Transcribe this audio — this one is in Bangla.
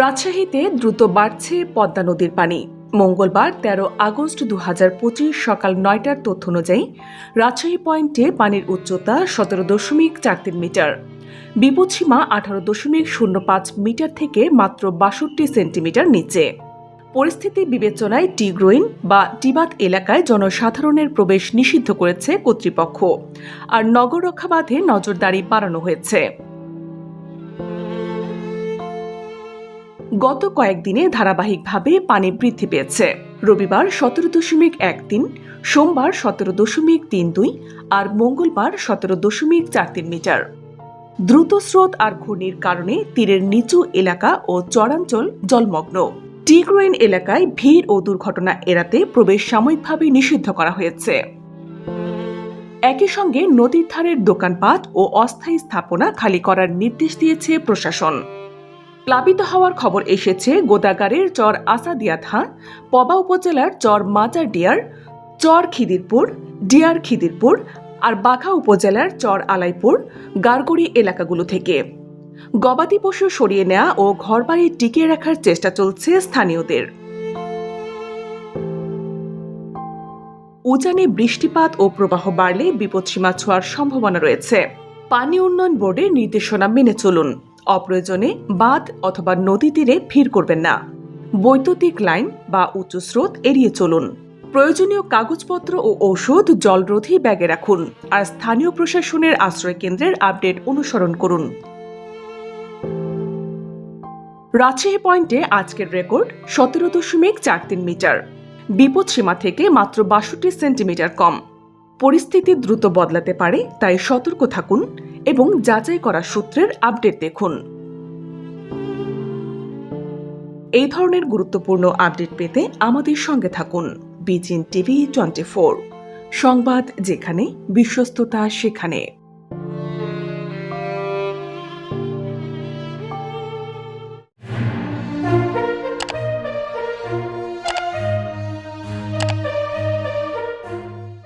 রাজশাহীতে দ্রুত বাড়ছে পদ্মা নদীর পানি। মঙ্গলবার তেরো আগস্ট দু পঁচিশ সকাল নয়টার তথ্য অনুযায়ী রাজশাহী পয়েন্টে পানির উচ্চতা সতেরো দশমিক চার তিন মিটার। বিপদসীমা আঠারো দশমিক শূন্য পাঁচ মিটার থেকে মাত্র বাষট্টি সেন্টিমিটার নিচে। পরিস্থিতি বিবেচনায় টিগ্রোইন বা টিবাত এলাকায় জনসাধারণের প্রবেশ নিষিদ্ধ করেছে কর্তৃপক্ষ। আর নগর রক্ষা বাঁধে নজরদারি বাড়ানো হয়েছে। গত কয়েকদিনে ধারাবাহিকভাবে পানি বৃদ্ধি পেয়েছে। রবিবার সতেরো দশমিক এক তিন, সোমবার সতেরো দশমিক তিন দুই আর মঙ্গলবার সতেরো দশমিক চার তিন মিটার। দ্রুত স্রোত আর ঘূর্ণির কারণে তীরের নিচু এলাকা ও চরাঞ্চল জলমগ্ন। টিগ্রোইন এলাকায় ভিড় ও দুর্ঘটনা এড়াতে প্রবেশ সাময়িকভাবে নিষিদ্ধ করা হয়েছে। একই সঙ্গে নদীর ধারের দোকানপাট ও অস্থায়ী স্থাপনা খালি করার নির্দেশ দিয়েছে প্রশাসন। প্লাবিত হওয়ার খবর এসেছে গোদাগাড়ের চর আসাদিয়া থান, পবা উপজেলার চর মাজার ডিয়ার, চর খিদিরপুর, ডিয়ার খিদিরপুর আর বাঘা উপজেলার চর আলাইপুর, গারগড়ি এলাকাগুলো থেকে। গবাদি পশু সরিয়ে নেওয়া ও ঘরবাড়ি টিকিয়ে রাখার চেষ্টা চলছে স্থানীয়দের। উজানে বৃষ্টিপাত ও প্রবাহ বাড়লে বিপদসীমা ছোঁয়ার সম্ভাবনা রয়েছে। পানি উন্নয়ন বোর্ডের নির্দেশনা মেনে চলুন। অপ্রয়োজনে বাঁধ অথবা নদী তীরে ভিড় করবেন না। বৈদ্যুতিক লাইন বা উঁচু স্রোত এড়িয়ে চলুন। প্রয়োজনীয় কাগজপত্র ও ঔষধ জলরোধী ব্যাগে রাখুন আর স্থানীয় প্রশাসনের আশ্রয় কেন্দ্রের আপডেট অনুসরণ করুন। রাজশাহী পয়েন্টে আজকের রেকর্ড সতেরো দশমিক চার তিন মিটার। বিপদসীমা থেকে মাত্র বাষট্টি সেন্টিমিটার কম। পরিস্থিতি দ্রুত বদলাতে পারে, তাই সতর্ক থাকুন। এবং যাচাই করা সূত্রের আপডেট দেখুন। এই ধরনের গুরুত্বপূর্ণ আপডেট পেতে আমাদের সঙ্গে থাকুন বিজিন টিভি টোয়েন্টি সংবাদ যেখানে, বিশ্বস্ততা সেখানে।